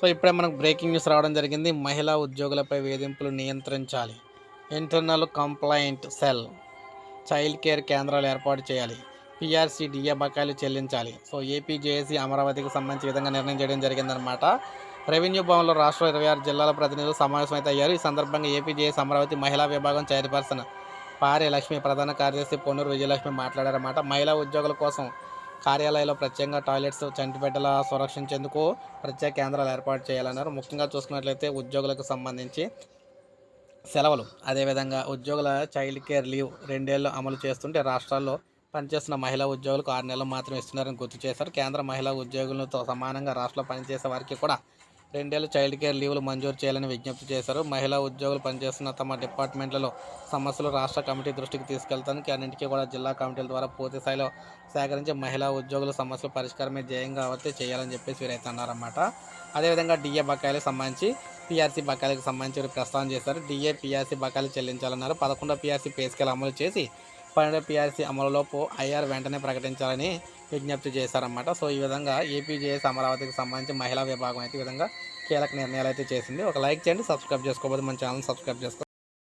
So ఇప్పుడే మనకు breaking news రావడం జరిగింది. మహిళా ఉద్యోగులపై వేధింపులు నియంత్రించాలి. Internal complaint cell child care కేంద్రాలు ఏర్పాటు చేయాలి. పిఆర్సీ డిఏ బకాయిలు చెల్లించాలి. సో ఏపీజేఏసీ అమరావతికి సంబంధించి విధంగా నిర్ణయం చేయడం జరిగిందనమాట రెవెన్యూ భవన్లో రాష్ట్ర ఇరవై ఆరు జిల్లాల ప్రతినిధులు సమావేశమైతే అయ్యారు. ఈ సందర్భంగా ఏపీజేఎస్ అమరావతి మహిళా విభాగం చైర్పర్సన్ పారే లక్ష్మి ప్రధాన కార్యదర్శి పొన్నూరు విజయలక్ష్మి మాట్లాడారన్నమాట. మహిళా ఉద్యోగుల కోసం కార్యాలయంలో ప్రత్యేకంగా టాయిలెట్స్ చంటిబిడ్డల సంరక్షించేందుకు ప్రత్యేక కేంద్రాలు ఏర్పాటు చేయాలన్నారు. ముఖ్యంగా చూసుకున్నట్లయితే ఉద్యోగులకు సంబంధించి సెలవులు అదేవిధంగా ఉద్యోగుల చైల్డ్ కేర్ లీవ్ రెండేళ్ళు అమలు చేస్తుంటే రాష్ట్రాల్లో పనిచేస్తున్న మహిళా ఉద్యోగులకు ఆరు నెలలు మాత్రం ఇస్తున్నారని గుర్తు చేశారు. కేంద్ర మహిళా ఉద్యోగులతో సమానంగా రాష్ట్రంలో పనిచేసే వారికి కూడా రెండేళ్ళు చైల్డ్ కేర్ లీవ్లు మంజూరు చేయాలని విజ్ఞప్తి చేశారు. మహిళా ఉద్యోగులు పనిచేస్తున్న తమ డిపార్ట్మెంట్లలో సమస్యలు రాష్ట్ర కమిటీ దృష్టికి తీసుకెళ్తానికి అన్నింటికీ కూడా జిల్లా కమిటీల ద్వారా పూర్తి స్థాయిలో సేకరించి మహిళా ఉద్యోగుల సమస్యల పరిష్కారమే ధ్యేయంగా కాబట్టి చేయాలని చెప్పేసి వీరైతే అన్నారన్నమాట. అదేవిధంగా డిఏ బకాయిలకు సంబంధించి పిఆర్సీ బకాయిలకు సంబంధించి వీరు ప్రస్తావన చేశారు. డిఏ పిఆర్సీ బకాయిలు చెల్లించాలన్నారు. పదకొండో పిఆర్సీ పే స్కేల్ అమలు చేసి పన్నెండు పిఆర్సీ అమలులోపు ఐఆర్ వెంటనే ప్రకటించాలని విజ్ఞప్తి చేశారన్నమాట. సో ఈ విధంగా ఏపీజేఎస్ అమరావతికి సంబంధించి మహిళా విభాగం అయితే ఈ విధంగా కీలక నిర్ణయాలు అయితే చేసింది. ఒక లైక్ చేయండి సబ్స్క్రైబ్ చేసుకోకపోతే మన ఛానల్ సబ్స్క్రైబ్ చేసుకో